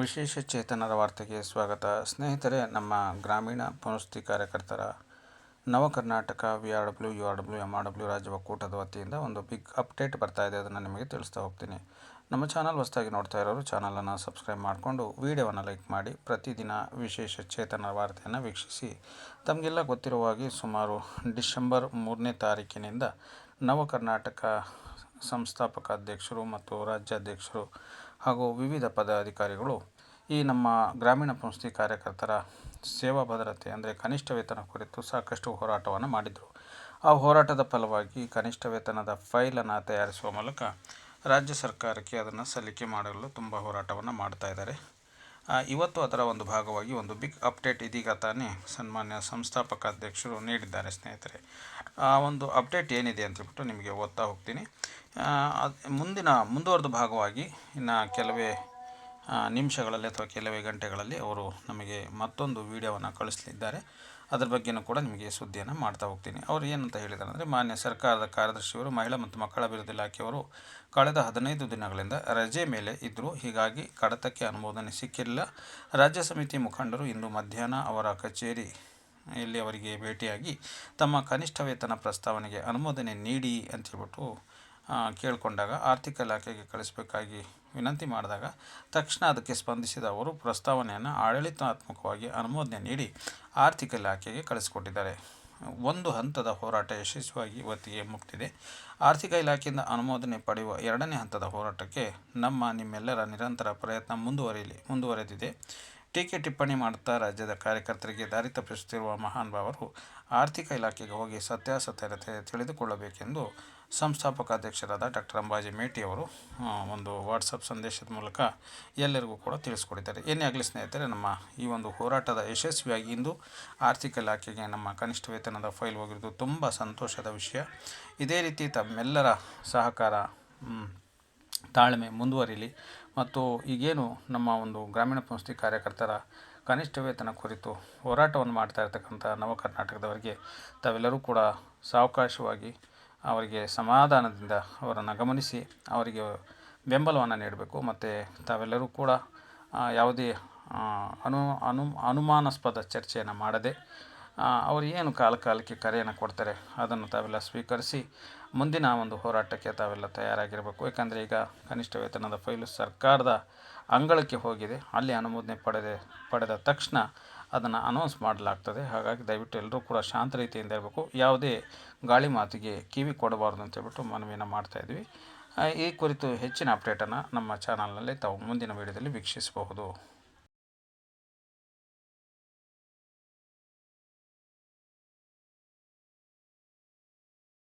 ವಿಶೇಷ ಚೇತನರ ವಾರ್ತೆಗೆ ಸ್ವಾಗತ. ಸ್ನೇಹಿತರೆ, ನಮ್ಮ ಗ್ರಾಮೀಣ ಪುನಸ್ತಿ ಕಾರ್ಯಕರ್ತರ Nava Karnataka V R W, U R W, M R W ರಾಜ್ಯ ಒಕ್ಕೂಟದ ವತಿಯಿಂದ ಒಂದು ಬಿಗ್ ಅಪ್ಡೇಟ್ ಬರ್ತಾ ಇದೆ ಅದನ್ನು ನಿಮಗೆ ತಿಳಿಸ್ತಾ ಹೋಗ್ತೀನಿ. ನಮ್ಮ ಚಾನಲ್ ಹೊಸದಾಗಿ ನೋಡ್ತಾ ಇರೋರು ಚಾನಲನ್ನು ಸಬ್ಸ್ಕ್ರೈಬ್ ಮಾಡಿಕೊಂಡು ವಿಡಿಯೋವನ್ನು ಲೈಕ್ ಮಾಡಿ, ಪ್ರತಿದಿನ ವಿಶೇಷ ಚೇತನ ವಾರ್ತೆಯನ್ನು ವೀಕ್ಷಿಸಿ. ತಮಗೆಲ್ಲ ಗೊತ್ತಿರುವ ಹಾಗೆ ಸುಮಾರು ಡಿಸೆಂಬರ್ ಮೂರನೇ ತಾರೀಕಿನಿಂದ ನವ ಕರ್ನಾಟಕ ಸಂಸ್ಥಾಪಕ ಅಧ್ಯಕ್ಷರು ಮತ್ತು ರಾಜ್ಯಾಧ್ಯಕ್ಷರು ಹಾಗೂ ವಿವಿಧ ಪದಾಧಿಕಾರಿಗಳು ಈ ನಮ್ಮ ಗ್ರಾಮೀಣ ಸಂಸ್ಥೆ ಕಾರ್ಯಕರ್ತರ ಸೇವಾ ಭದ್ರತೆ, ಅಂದರೆ ಕನಿಷ್ಠ ವೇತನ ಕುರಿತು ಸಾಕಷ್ಟು ಹೋರಾಟವನ್ನು ಮಾಡಿದರು. ಆ ಹೋರಾಟದ ಫಲವಾಗಿ ಕನಿಷ್ಠ ವೇತನದ ಫೈಲನ್ನು ತಯಾರಿಸುವ ಮೂಲಕ ರಾಜ್ಯ ಸರ್ಕಾರಕ್ಕೆ ಅದನ್ನು ಸಲ್ಲಿಕೆ ಮಾಡಲು ತುಂಬ ಹೋರಾಟವನ್ನು ಮಾಡ್ತಾ ಇದ್ದಾರೆ. ಇವತ್ತು ಅದರ ಒಂದು ಭಾಗವಾಗಿ ಒಂದು ಬಿಗ್ ಅಪ್ಡೇಟ್ ಇದೀಗ ತಾನೇ ಸನ್ಮಾನ್ಯ ಸಂಸ್ಥಾಪಕ ಅಧ್ಯಕ್ಷರು ನೀಡಿದ್ದಾರೆ ಸ್ನೇಹಿತರೆ. ಆ, ಒಂದು ಅಪ್ಡೇಟ್ ಏನಿದೆ ಅಂತ ಹೇಳ್ಬಿಟ್ಟು ನಿಮಗೆ ಓದ್ತಾ ಹೋಗ್ತೀನಿ. ಮುಂದಿನ, ಮುಂದುವರೆದ ಭಾಗವಾಗಿ ಇನ್ನು ಕೆಲವೇ ನಿಮಿಷಗಳಲ್ಲಿ ಅಥವಾ ಕೆಲವೇ ಗಂಟೆಗಳಲ್ಲಿ ಅವರು ನಮಗೆ ಮತ್ತೊಂದು ವಿಡಿಯೋವನ್ನು ಕಳಿಸಲಿದ್ದಾರೆ. ಅದರ ಬಗ್ಗೆನೂ ಕೂಡ ನಿಮಗೆ ಸುದ್ದಿಯನ್ನು ಮಾಡ್ತಾ ಹೋಗ್ತೀನಿ. ಅವರು ಏನಂತ ಹೇಳಿದ್ದಾರೆ ಅಂದರೆ, ಮಾನ್ಯ ಸರ್ಕಾರದ ಕಾರ್ಯದರ್ಶಿಯವರು, ಮಹಿಳಾ ಮತ್ತು ಮಕ್ಕಳ ಅಭಿವೃದ್ಧಿ ಇಲಾಖೆಯವರು ಕಳೆದ ಹದಿನೈದು ದಿನಗಳಿಂದ ರಜೆ ಮೇಲೆ ಇದ್ದರು ಹೀಗಾಗಿ ಕಡತಕ್ಕೆ ಅನುಮೋದನೆ ಸಿಕ್ಕಿಲ್ಲ. ರಾಜ್ಯ ಸಮಿತಿ ಮುಖಂಡರು ಇಂದು ಮಧ್ಯಾಹ್ನ ಅವರ ಕಚೇರಿ ಇಲ್ಲಿ ಅವರಿಗೆ ಭೇಟಿಯಾಗಿ ತಮ್ಮ ಕನಿಷ್ಠ ವೇತನ ಪ್ರಸ್ತಾವನೆಗೆ ಅನುಮೋದನೆ ನೀಡಿ ಅಂತೇಳ್ಬಿಟ್ಟು ಕೇಳಿಕೊಂಡಾಗ ಆರ್ಥಿಕ ಇಲಾಖೆಗೆ ಕಳಿಸಬೇಕಾಗಿ ವಿನಂತಿ ಮಾಡಿದಾಗ ತಕ್ಷಣ ಅದಕ್ಕೆ ಸ್ಪಂದಿಸಿದ ಅವರು ಪ್ರಸ್ತಾವನೆಯನ್ನು ಆಡಳಿತಾತ್ಮಕವಾಗಿ ಅನುಮೋದನೆ ನೀಡಿ ಆರ್ಥಿಕ ಇಲಾಖೆಗೆ ಕಳಿಸಿಕೊಟ್ಟಿದ್ದಾರೆ. ಒಂದು ಹಂತದ ಹೋರಾಟ ಯಶಸ್ವಿಯಾಗಿ ಇವತ್ತಿಗೆ ಮುಕ್ತಿದೆ ಆರ್ಥಿಕ ಇಲಾಖೆಯಿಂದ ಅನುಮೋದನೆ ಪಡೆಯುವ ಎರಡನೇ ಹಂತದ ಹೋರಾಟಕ್ಕೆ ನಮ್ಮ ನಿಮ್ಮೆಲ್ಲರ ನಿರಂತರ ಪ್ರಯತ್ನ ಮುಂದುವರಿಯಲಿ ಮುಂದುವರೆದಿದೆ. ಟೀಕೆ ಟಿಪ್ಪಣಿ ಮಾಡುತ್ತಾ ರಾಜ್ಯದ ಕಾರ್ಯಕರ್ತರಿಗೆ ದಾರಿ ತಪ್ಪಿಸುತ್ತಿರುವ ಮಹಾನ್ ಭಾವರು ಆರ್ಥಿಕ ಇಲಾಖೆಗೆ ಹೋಗಿ ಸತ್ಯಾಸತ್ಯತೆ ತಿಳಿದುಕೊಳ್ಳಬೇಕೆಂದು ಸಂಸ್ಥಾಪಕ ಅಧ್ಯಕ್ಷರಾದ ಡಾಕ್ಟರ್ ಅಂಬಾಜಿ ಮೇಟಿ ಅವರು ಒಂದು ವಾಟ್ಸಪ್ ಸಂದೇಶದ ಮೂಲಕ ಎಲ್ಲರಿಗೂ ಕೂಡ ತಿಳಿಸ್ಕೊಡಿದ್ದಾರೆ. ಏನೇ ಆಗಲಿ ಸ್ನೇಹಿತರೆ, ನಮ್ಮ ಈ ಒಂದು ಹೋರಾಟದ ಯಶಸ್ವಿಯಾಗಿ ಇಂದು ಆರ್ಥಿಕ ಇಲಾಖೆಗೆ ನಮ್ಮ ಕನಿಷ್ಠ ವೇತನದ ಫೈಲ್ ಹೋಗಿರೋದು ತುಂಬ ಸಂತೋಷದ ವಿಷಯ. ಇದೇ ರೀತಿ ತಮ್ಮೆಲ್ಲರ ಸಹಕಾರ ತಾಳ್ಮೆ ಮುಂದುವರಿಲಿ. ಮತ್ತು ಈಗೇನು ನಮ್ಮ ಒಂದು ಗ್ರಾಮೀಣ ಸಂಸ್ಥೆ ಕಾರ್ಯಕರ್ತರ ಕನಿಷ್ಠ ವೇತನ ಕುರಿತು ಹೋರಾಟವನ್ನು ಮಾಡ್ತಾ ಇರ್ತಕ್ಕಂಥ ನವ ಕರ್ನಾಟಕದವರಿಗೆ ತಾವೆಲ್ಲರೂ ಕೂಡ ಸಾವಕಾಶವಾಗಿ ಅವರಿಗೆ ಸಮಾಧಾನದಿಂದ ಅವರನ್ನು ಗಮನಿಸಿ ಅವರಿಗೆ ಬೆಂಬಲವನ್ನು ನೀಡಬೇಕು. ಮತ್ತು ತಾವೆಲ್ಲರೂ ಕೂಡ ಯಾವುದೇ ಅನು ಅನು, ಅನುಮಾನಾಸ್ಪದ ಚರ್ಚೆಯನ್ನು ಮಾಡದೆ ಅವರು ಏನು ಕಾಲ ಕಾಲಕ್ಕೆ ಕರೆಯನ್ನು ಕೊಡ್ತಾರೆ, ಅದನ್ನು ತಾವೆಲ್ಲ ಸ್ವೀಕರಿಸಿ ಮುಂದಿನ ಒಂದು ಹೋರಾಟಕ್ಕೆ ತಾವೆಲ್ಲ ತಯಾರಾಗಿರಬೇಕು. ಯಾಕಂದರೆ ಈಗ ಕನಿಷ್ಠ ವೇತನದ ಫೈಲು ಸರ್ಕಾರದ ಅಂಗಳಕ್ಕೆ ಹೋಗಿದೆ. ಅಲ್ಲಿ ಅನುಮೋದನೆ ಪಡೆದೆ, ಪಡೆದ ತಕ್ಷಣ ಅದನ್ನು ಅನೌನ್ಸ್ ಮಾಡಲಾಗ್ತದೆ. ಹಾಗಾಗಿ ದಯವಿಟ್ಟು ಎಲ್ಲರೂ ಕೂಡ ಶಾಂತ ರೀತಿಯಿಂದ ಇರಬೇಕು. ಯಾವುದೇ ಗಾಳಿ ಮಾತಿಗೆ ಕಿವಿ ಕೊಡಬಾರ್ದು ಅಂತ ಹೇಳ್ಬಿಟ್ಟು ಮನವಿಯನ್ನು ಮಾಡ್ತಾಯಿದ್ವಿ ಈ ಕುರಿತು ಹೆಚ್ಚಿನ ಅಪ್ಡೇಟನ್ನು ನಮ್ಮ ಚಾನಲ್ನಲ್ಲಿ ತಾವು ಮುಂದಿನ ವೀಡಿಯೋದಲ್ಲಿ ವೀಕ್ಷಿಸಬಹುದು.